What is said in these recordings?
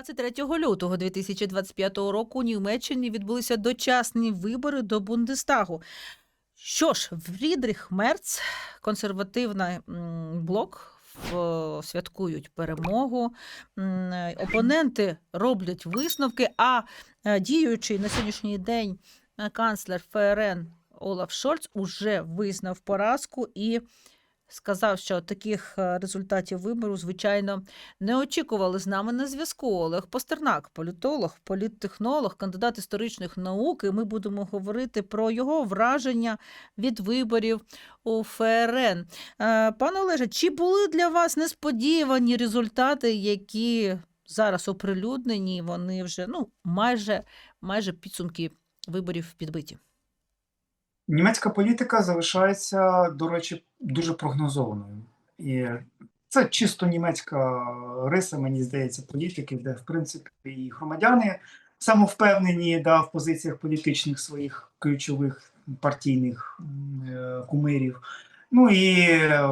23 лютого 2025 року у Німеччині відбулися дочасні вибори до Бундестагу. Що ж, Фрідріх Мерц, консервативний блок, святкують перемогу. Опоненти роблять висновки, а е, діючий на сьогоднішній день е, канцлер ФРН Олаф Шольц уже визнав поразку і сказав, що таких е, результатів вибору, звичайно, не очікували з нами на зв'язку. Олег Постернак, політолог, політтехнолог, кандидат історичних наук. І ми будемо говорити про його враження від виборів у ФРН. Е, Пане Олеже, чи були для вас несподівані результати, які зараз оприлюднені? Вони вже ну майже, майже підсумки виборів підбиті. Німецька політика залишається, до речі, дуже прогнозованою. І це чисто німецька риса, мені здається, політики, де, в принципі, і громадяни самовпевнені да, в позиціях політичних своїх ключових партійних е, кумирів. Ну і е,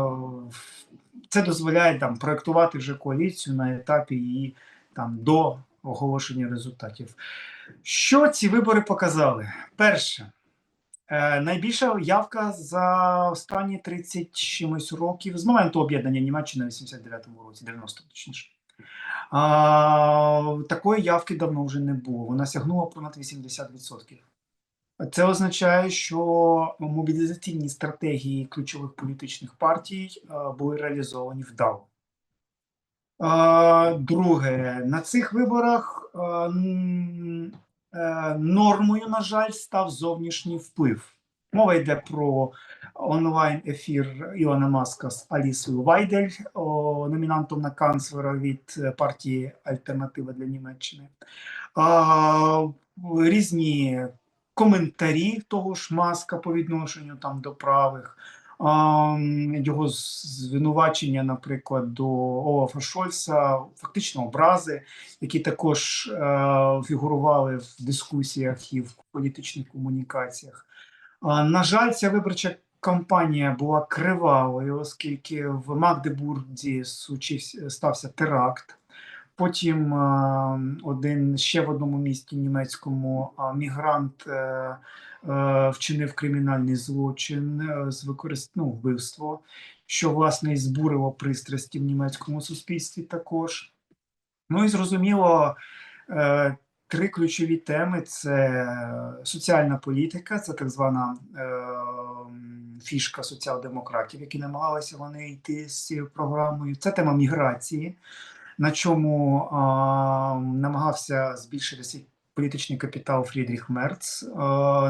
це дозволяє там проектувати вже коаліцію на етапі її там до оголошення результатів. Що ці вибори показали? Перше. Е, Найбільша явка за останні 30 чимось років з моменту об'єднання Німеччини в 89-му році, 90 точніше. А, такої явки давно вже не було. Вона сягнула понад 80%. Це означає, що мобілізаційні стратегії ключових політичних партій е, були реалізовані вдало. Е, Друге, на цих виборах нормою, на жаль, став зовнішній вплив. Мова йде про онлайн-ефір Ілона Маска з Алісою Вайдель, номінантом на канцлера від е, партії Альтернатива для Німеччини. Різні коментарі того ж Маска по відношенню там до правих. Його звинувачення, наприклад, до Олафа Шольца, фактично образи, які також е, фігурували в дискусіях і в політичних комунікаціях. На жаль, ця виборча кампанія була кривавою, оскільки в Магдебурзі стався теракт. Потім е, один ще в одному місті німецькому мігрант е, е, вчинив кримінальний злочин е, з використ... ну, вбивство, що власне і збурило пристрасті в німецькому суспільстві також. Ну і зрозуміло, е, три ключові теми: це соціальна політика, це так звана е, фішка соціал-демократів, які намагалися вони йти з цією програмою. Це тема міграції, на чому а, намагався збільшити свій політичний капітал Фрідріх Мерц, е,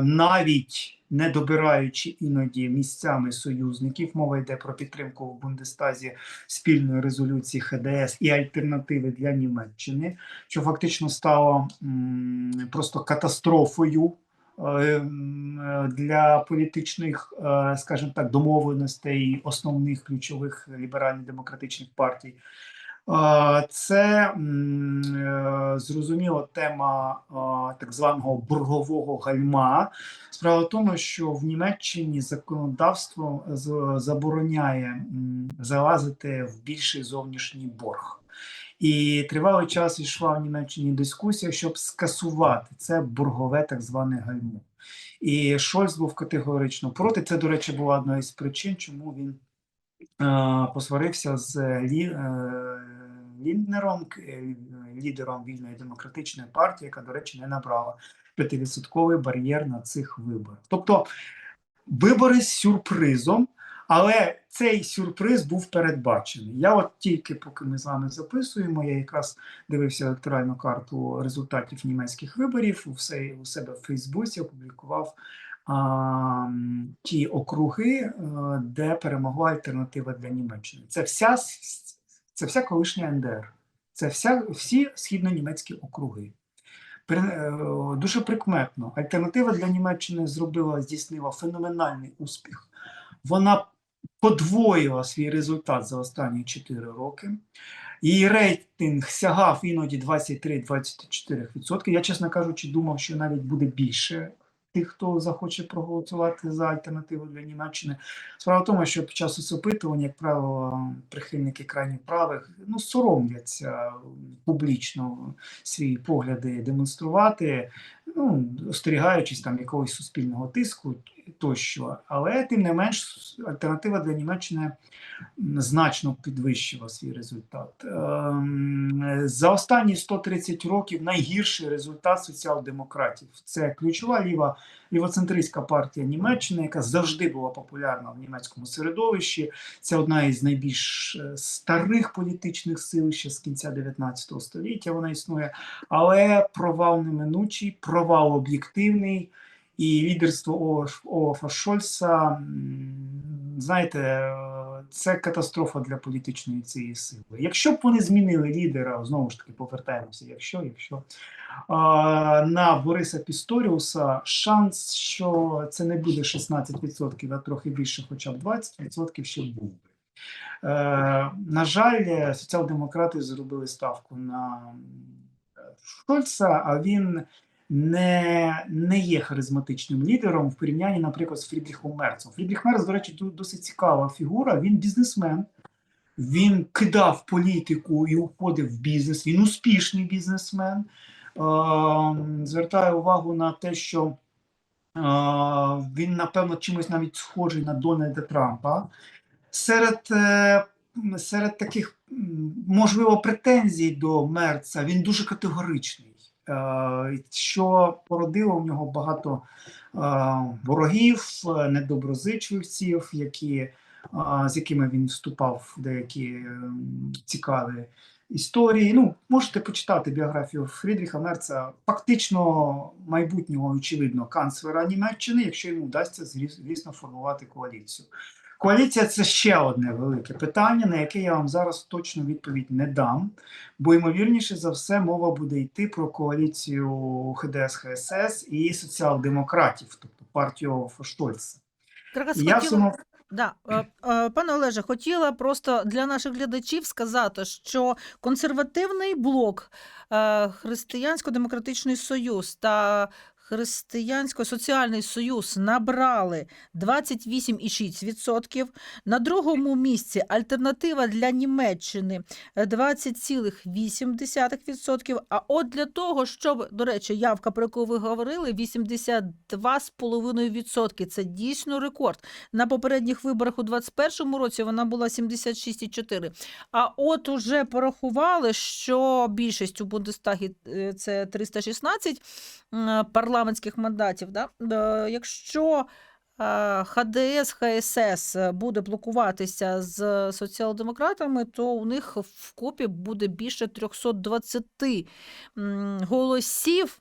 навіть не добираючи іноді місцями союзників. Мова йде про підтримку в Бундестазі спільної резолюції ХДС і альтернативи для Німеччини, що фактично стало м, просто катастрофою е, для політичних, е, скажімо так, домовленостей основних ключових ліберально-демократичних партій. Е, Це е, зрозуміло тема е, так званого боргового гальма. Справа в тому, що в Німеччині законодавство забороняє залазити в більший зовнішній борг. І тривалий час йшла в Німеччині дискусія, щоб скасувати це боргове так зване гальмо. І Шольц був категорично проти. Це, до речі, була одна із причин, чому він е, посварився з Лі, е, Лінднером, е, лідером вільної демократичної партії, яка, до речі, не набрала 5% бар'єр на цих виборах. Тобто вибори з сюрпризом, але цей сюрприз був передбачений. Я от тільки поки ми з вами записуємо, я якраз дивився електоральну карту результатів німецьких виборів у, все, у себе в Фейсбуці, опублікував ті округи, е, де перемогла альтернатива для Німеччини. Це вся, це вся колишня НДР, це вся, всі східно-німецькі округи. Е, Дуже прикметно. Альтернатива для Німеччини зробила, здійснила феноменальний успіх. Вона подвоїла свій результат за останні 4 роки. Її рейтинг сягав іноді 23-24%. Я, чесно кажучи, думав, що навіть буде більше тих, хто захоче проголосувати за альтернативу для Німеччини. Справа в тому, що під час соцопитувань, як правило, прихильники крайніх правих ну, соромляться публічно свої погляди демонструвати, ну, остерігаючись там якогось суспільного тиску тощо. Але тим не менш, альтернатива для Німеччини значно підвищила свій результат. Ем, За останні 130 років найгірший результат соціал-демократів. Це ключова ліва лівоцентристська партія Німеччини, яка завжди була популярна в німецькому середовищі. Це одна із найбільш е, старих політичних сил ще з кінця 19 століття. Вона існує, але провал неминучий, провал об'єктивний. І лідерство Олаф- Олафа Шольца, знаєте, е, це катастрофа для політичної цієї сили. Якщо б вони змінили лідера, знову ж таки повертаємося, якщо, якщо на Бориса Пісторіуса шанс, що це не буде 16%, а трохи більше, хоча б 20% ще був би. Е, на жаль, соціал-демократи зробили ставку на Шольца, а він не, не є харизматичним лідером в порівнянні, наприклад, з Фрідріхом Мерцем. Фрідріх Мерц, до речі, досить цікава фігура. Він бізнесмен, він кидав політику і уходив в бізнес. Він успішний бізнесмен. Е, звертаю увагу на те, що е, він, напевно, чимось навіть схожий на Дональда Трампа. Серед, е, серед таких, можливо, претензій до Мерца він дуже категоричний, що породило в нього багато е, ворогів, е, недоброзичливців, які, е, з якими він вступав в деякі цікаві історії. Ну, можете почитати біографію Фрідріха Мерца, фактично майбутнього, очевидно, канцлера Німеччини, якщо йому вдасться, звісно, формувати коаліцію. Коаліція це ще одне велике питання, на яке я вам зараз точно відповідь не дам, бо ймовірніше за все мова буде йти про коаліцію ХДС ХСС і соціал-демократів, тобто партію Штольца. Я в цьому Да, е, е, пане Олеже, хотіла просто для наших глядачів сказати, що консервативний блок, е, Християнсько-демократичний союз та Християнсько-соціальний союз набрали 28,6%. На другому місці альтернатива для Німеччини е, 20,8%. А от для того, щоб, до речі, явка, про яку ви говорили, 82,5%. Це дійсно рекорд. На попередніх виборах у 2021 році вона була 76,4. А от уже порахували, що більшість у Бундестагі е, це 316 м, парламентських мандатів. Да? Е, Якщо е, ХДС, ХСС буде блокуватися з соціал-демократами, то у них вкупі буде більше 320 м, голосів.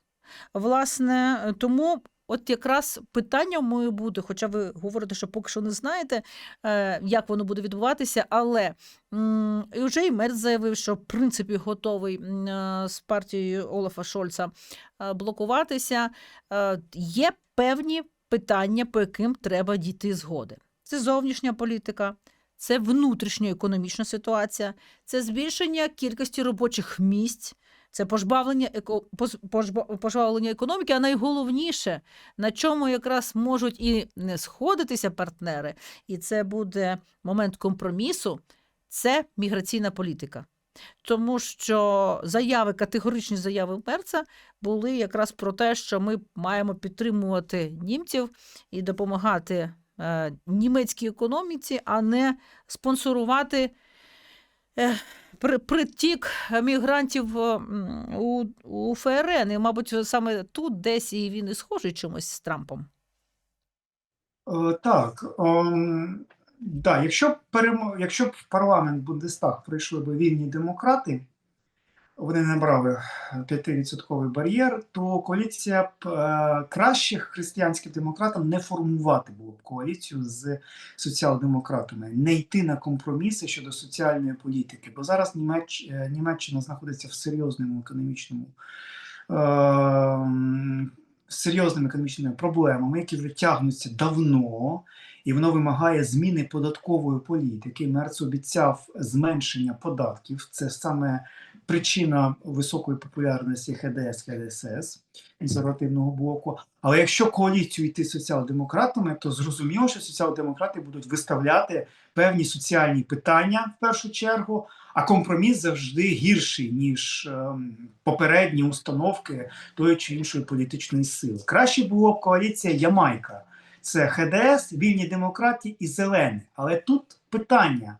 Власне, тому от якраз питання моє буде, хоча ви говорите, що поки що не знаєте, е, як воно буде відбуватися, але і вже і Мерц заявив, що в принципі готовий е, з партією Олафа Шольца е, блокуватися. Є певні питання, по яким треба дійти згоди. Це зовнішня політика. Це внутрішньоекономічна ситуація, це збільшення кількості робочих місць, це пожбавлення, пожбавлення економіки, а найголовніше, на чому якраз можуть і не сходитися партнери, і це буде момент компромісу, це міграційна політика. Тому що заяви, категоричні заяви Мерца були якраз про те, що ми маємо підтримувати німців і допомагати е, німецькій економіці, а не спонсорувати притік мігрантів е, у, у ФРН. І, мабуть, саме тут десь і він і схожий чимось з Трампом. Е, Так, ем, да, якщо б якщо б в парламент Бундестаг прийшли б вільні демократи, вони не брали 5% бар'єр, то коаліція б е, краще християнським демократам не формувати було б коаліцію з соціал-демократами, не йти на компроміси щодо соціальної політики. Бо зараз Німеч... е, Німеччина знаходиться в серйозному економічному. Е, серйозними економічними проблемами, які вже тягнуться давно, і воно вимагає зміни податкової політики. Мерц обіцяв зменшення податків. Це саме причина високої популярності ХДС, ХДСС консервативного блоку. Але якщо коаліцію йти соціал-демократами, то зрозуміло, що соціал-демократи будуть виставляти певні соціальні питання в першу чергу, а компроміс завжди гірший, ніж ем, попередні установки тої чи іншої політичної сили. Краще було б коаліція Ямайка. Це ХДС, вільні демократи і зелені. Але тут питання.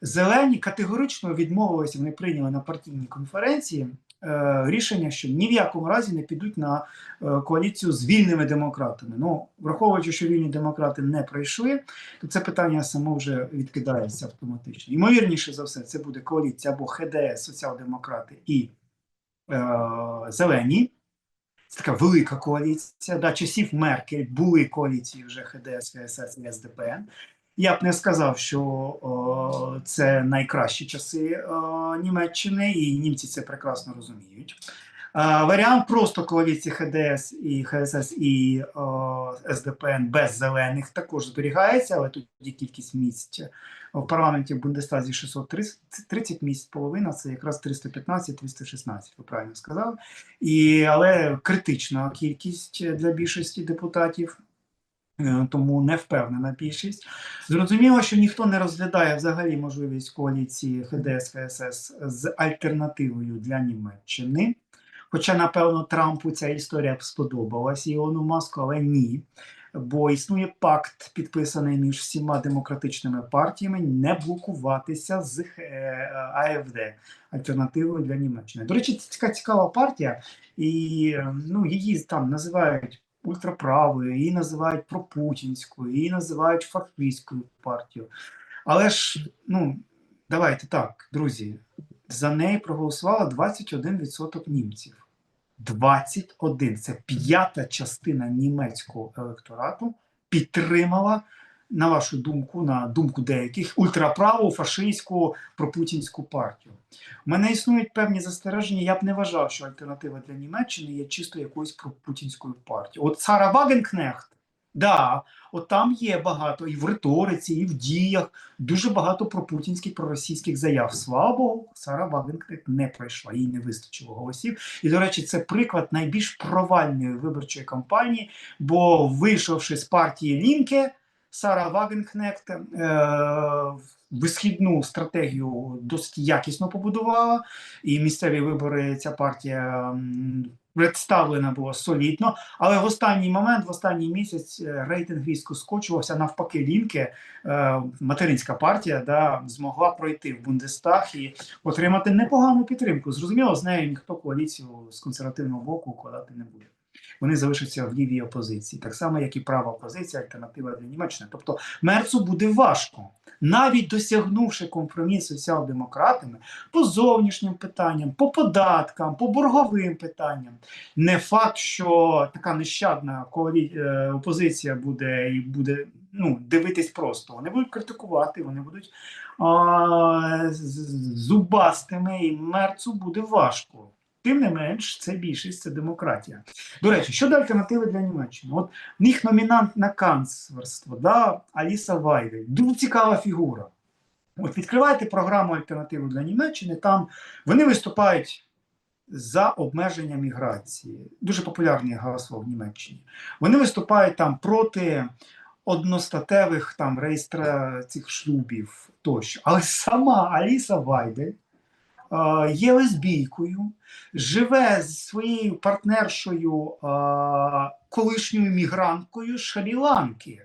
Зелені категорично відмовилися, вони прийняли на партійній конференції е, рішення, що ні в якому разі не підуть на е, коаліцію з вільними демократами. Ну, враховуючи, що вільні демократи не пройшли, то це питання само вже відкидається автоматично. Ймовірніше за все, це буде коаліція або ХДС, соціал-демократи і е, зелені. Це така велика коаліція. Да, часів Меркель були коаліції вже ХДС, ХСС і СДПН. Я б не сказав, що о, це найкращі часи о, Німеччини, і німці це прекрасно розуміють. Е, варіант просто коаліції ХДС і ХСС і о, СДПН без зелених також зберігається, але є кількість місць в парламенті в Бундестазі 630 місць, половина це якраз 315-316, ви правильно сказали. І, але критична кількість для більшості депутатів. Е, Тому не впевнена більшість. Зрозуміло, що ніхто не розглядає взагалі можливість коаліції ХДС ХСС з альтернативою для Німеччини. Хоча, напевно, Трампу ця історія б сподобалась Ілону Маску, але ні. Бо існує пакт, підписаний між всіма демократичними партіями, не блокуватися з е, АФД альтернативою для Німеччини. До речі, це цікава партія, і е, ну, її там називають ультраправою, її називають пропутінською, її називають фашистською партією. Але ж, ну, давайте так, друзі, за неї проголосувало 21% німців. 21. Це п'ята частина німецького електорату підтримала, на вашу думку, на думку деяких, ультраправу, фашистську, пропутінську партію. У мене існують певні застереження. Я б не вважав, що альтернатива для Німеччини є чисто якоюсь пропутінською партією. От Сара Вагенкнехт, да, от там є багато і в риториці, і в діях дуже багато пропутінських, проросійських заяв. Слава Богу, Сара Вагенкнехт не пройшла, їй не вистачило голосів. І, до речі, це приклад найбільш провальної виборчої кампанії, бо вийшовши з партії Лінке, Сара Вагенкнехт е, висхідну стратегію досить якісно побудувала, і місцеві вибори ця партія представлена була солідно. Але в останній момент, в останній місяць, е, рейтинг різко скочувався. Навпаки, Лінке, е, материнська партія, да, змогла пройти в Бундестаг і отримати непогану підтримку. Зрозуміло, з нею ніхто коаліцію з консервативного боку укладати не буде. Вони залишаться в лівій опозиції, так само, як і права опозиція, альтернатива для Німеччини. Тобто Мерцу буде важко, навіть досягнувши компроміс соціал-демократами по зовнішнім питанням, по податкам, по борговим питанням. Не факт, що така нещадна коалі... е, опозиція буде і буде ну, дивитись просто. Вони будуть критикувати, вони будуть а, зубастими, і мерцу буде важко. Тим не менш, це більшість, це демократія. До речі, щодо альтернативи для Німеччини, от в них номінант на канцлерство, да, Аліса Вайдель, дуже цікава фігура. От відкривайте програму альтернативи для Німеччини, там вони виступають за обмеження міграції. Дуже популярне гасло в Німеччині. Вони виступають там проти одностатевих там реєстра цих шлюбів тощо. Але сама Аліса Вайдель є лесбійкою, живе зі своєю партнершою, е, колишньою мігранткою з Шрі-Ланки.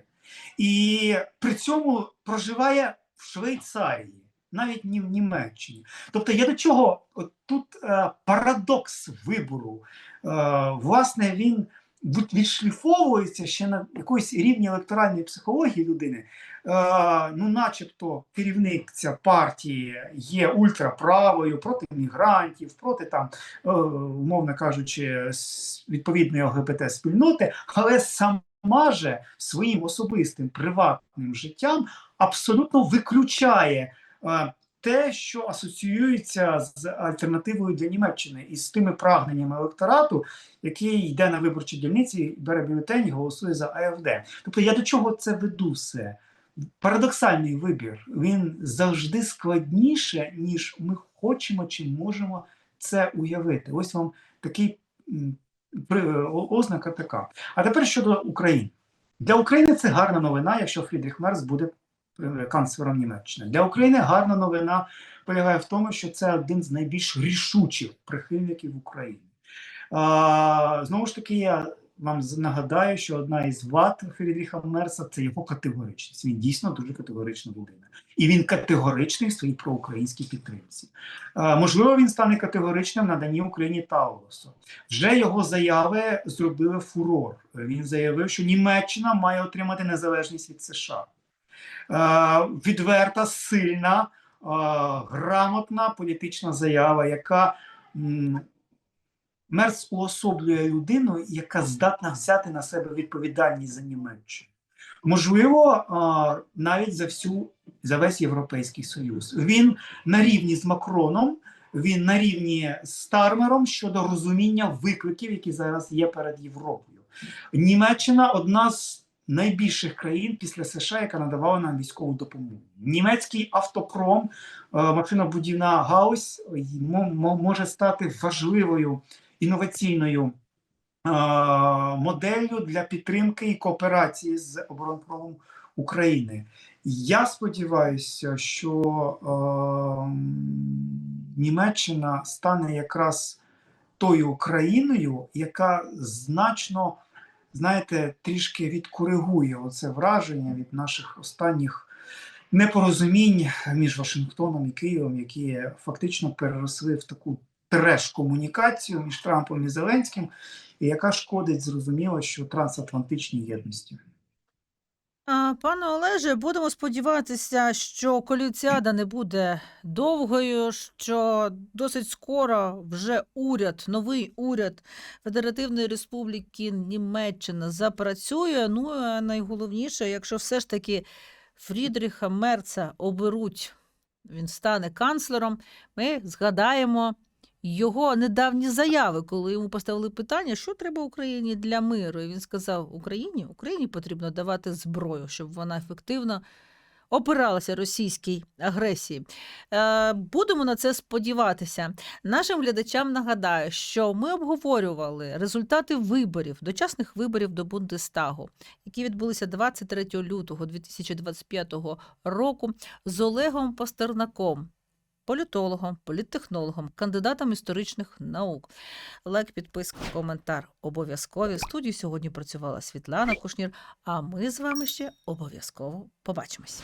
І при цьому проживає в Швейцарії, навіть не в Німеччині. Тобто я до чого От тут е, парадокс вибору. Е, власне, він відшліфовується ще на якоїсь рівні електоральної психології людини. Е, ну, начебто, керівник ця партії є ультраправою проти мігрантів, проти там, е, умовно кажучи, відповідної ЛГБТ спільноти, але сама же своїм особистим приватним життям абсолютно виключає. е, те, що асоціюється з альтернативою для Німеччини і з тими прагненнями електорату, який йде на виборчі дільниці, бере бюлетень і голосує за АФД. Тобто я до чого це веду все? Парадоксальний вибір. Він завжди складніше, ніж ми хочемо чи можемо це уявити. Ось вам такий ознака така. А тепер щодо України. Для України це гарна новина, якщо Фрідріх Мерц буде канцлером Німеччини. Для України гарна новина полягає в тому, що це один з найбільш рішучих прихильників України. А, знову ж таки, я вам нагадаю, що одна із вад Фрідріха Мерца це його категоричність. Він дійсно дуже категорична людина. І він категоричний в своїй проукраїнській підтримці. А, можливо, він стане категоричним наданні Україні Таурусу. Вже його заяви зробили фурор. Він заявив, що Німеччина має отримати незалежність від США. Е, відверта, сильна, е, грамотна політична заява, яка Мерц уособлює людину, яка здатна взяти на себе відповідальність за Німеччину. Можливо, е, навіть за всю за весь Європейський Союз. Він на рівні з Макроном, він на рівні з Стармером щодо розуміння викликів, які зараз є перед Європою. Німеччина одна з найбільших країн після США, яка надавала нам військову допомогу. Німецький автопром, е, машинобудівна гаузь е, мо- мо- може стати важливою інноваційною е, моделлю для підтримки і кооперації з оборонпромом України. Я сподіваюся, що е, Німеччина стане якраз тою країною, яка значно, знаєте, трішки відкоригує оце враження від наших останніх непорозумінь між Вашингтоном і Києвом, які фактично переросли в таку треш-комунікацію між Трампом і Зеленським, і яка шкодить, зрозуміло, що трансатлантичній єдності. А, Пане Олеже, будемо сподіватися, що колюціада не буде довгою, що досить скоро вже уряд, новий уряд Федеративної Республіки Німеччина запрацює. Ну а найголовніше, якщо все ж таки Фрідріха Мерца оберуть, він стане канцлером, ми згадаємо його недавні заяви, коли йому поставили питання, що треба Україні для миру. І він сказав: Україні Україні потрібно давати зброю, щоб вона ефективно опиралася російській агресії. Е, Будемо на це сподіватися. Нашим глядачам нагадаю, що ми обговорювали результати виборів, дочасних виборів до Бундестагу, які відбулися 23 лютого 2025 року з Олегом Пастернаком. Політологом, політтехнологом, кандидатом історичних наук. Лайк, підписка, коментар обов'язкові. В студії сьогодні працювала Світлана Кушнір. А ми з вами ще обов'язково побачимось.